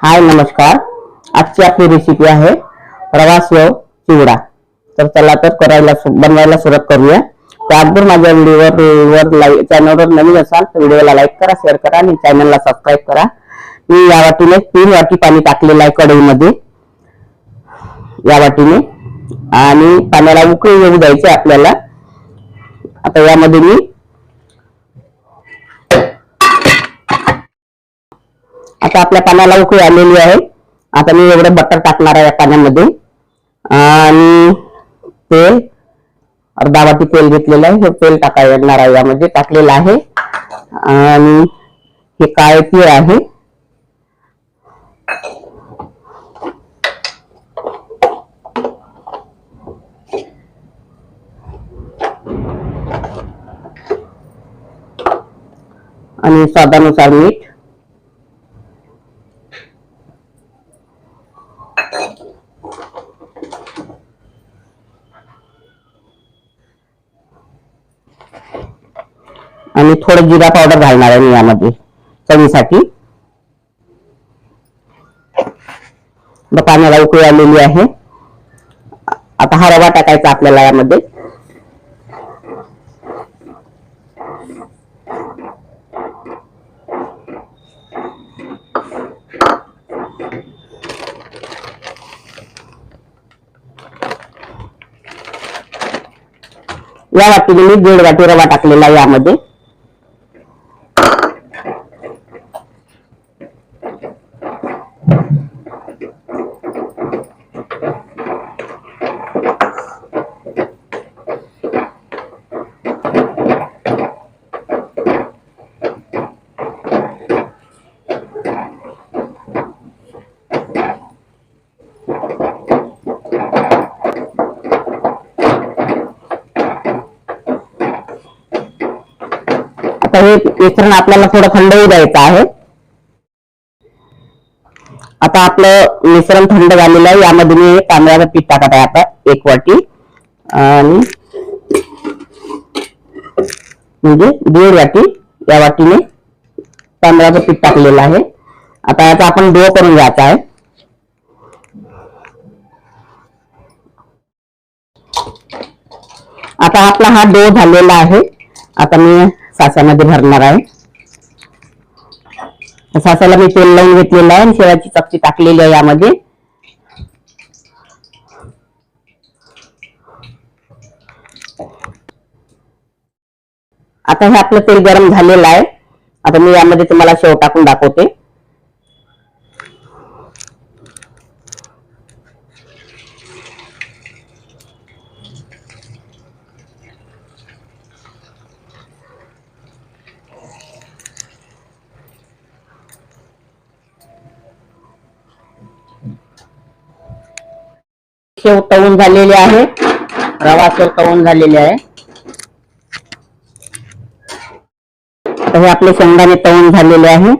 हाय नमस्कार. आजची आपली रेसिपी आहे रवा सेव चिवडा. तर चला तर करायला बनवायला सुरुवात करूया. त्याचबरोबर माझ्या व्हिडिओवर वर लाईक चॅनलवर नवीन असाल तर व्हिडिओला लाईक करा शेअर करा आणि चॅनलला सबस्क्राईब करा. मी या वाटीने तीन वाटी पाणी टाकलेलं आहे कढईमध्ये. या वाटीने. आणि पाण्याला उकळी येऊ द्यायचे आपल्याला. आता यामध्ये मी आता आपल्या पाण्याला उकळी आलेली आहे. आता मी एवढं बटर टाकणार आहे या पाण्यामध्ये आणि तेल अर्धा वाटी तेल घेतलेलं आहे. हे तेल टाका येणार आहे यामध्ये टाकलेलं आहे. आणि हे काळे तीळ आहे. आणि स्वादानुसार मीठ. आणि थोडं जिरा पावडर घालणार आहे मी यामध्ये. चवीसाठी. पाण्याला उकळी आलेली आहे. आता हा रवा टाकायचा आपल्याला यामध्ये. या वाटीने मी दीड वाटी रवा टाकलेला यामध्ये. आता हे मिश्रण आपल्याला थोडं थंड होऊ द्यायचं आहे. आता आपलं मिश्रण थंड झालेलं आहे. यामध्ये मी तांदळाचं पीठ टाकत आहे आता एक वाटी. आणि म्हणजे दीड वाटी. या वाटीने तांदळाचं पीठ टाकलेलं आहे. आता याचा आपण डो करून घ्यायचा आहे. आता आपला हा डो झालेला आहे. आता मी सासामध्ये भरणार आहे. सासाला मी तेल लावून घेतलेलं आहे आणि शेळ्याची चपची टाकलेली आहे यामध्ये. आता हे आपलं तेल गरम झालेलं आहे. आता मी यामध्ये तुम्हाला शेव टाकून दाखवते. शेव तळून झालेले आहे. रवा शेव तळून झालेले आहे. आता हे आपले शेंगदाणे तळून झालेले आहे.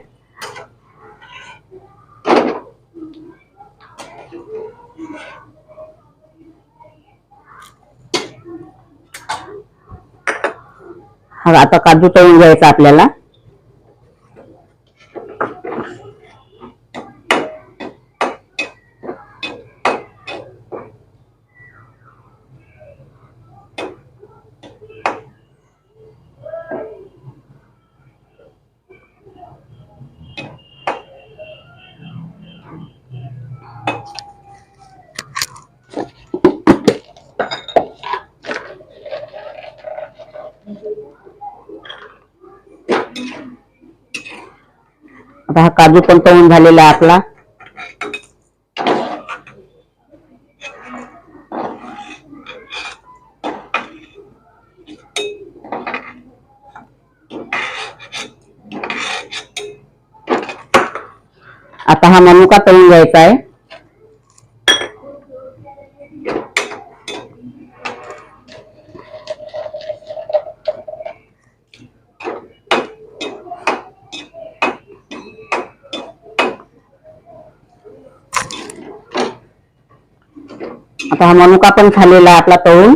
हा आता काजू तळून घ्यायचा आपल्याला. आता हा काजू पण तळून झालेला आहे आपला. आता हा मनुका तळून घ्यायचा आहे. आता हा मनुका पण झालेला आपला तळून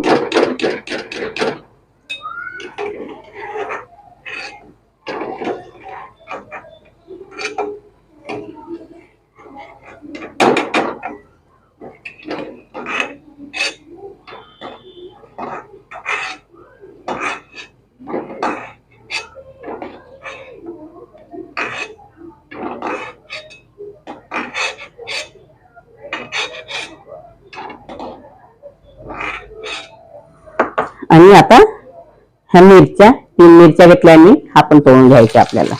आणि आता ह्या मिरच्या तीन मिरच्या घेतल्या मी आपण तळून घ्यायच्या आपल्याला.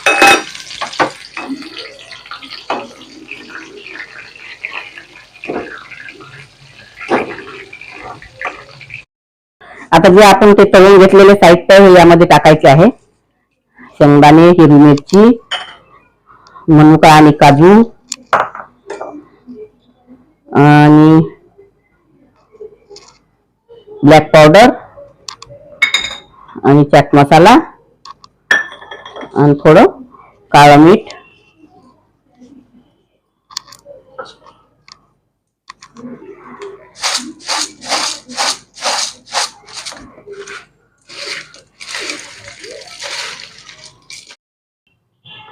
आता जे आपण ते तळून घेतलेले साहित्य हे यामध्ये टाकायचे आहे. शेंगदाणे हिरवी मिरची मनुका आणि काजू. आणि ब्लॅक पावडर आणि चाट मसाला आणि थोडं काळं मीठ.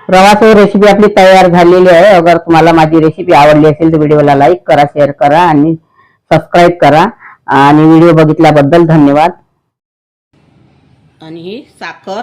रवाची रेसिपी आपली तयार झालेली आहे. अगर तुम्हाला माझी रेसिपी आवडली असेल तर व्हिडिओला लाईक करा शेअर करा आणि सबस्क्राईब करा. आणि व्हिडिओ बघितल्याबद्दल धन्यवाद. आणि ही साखर.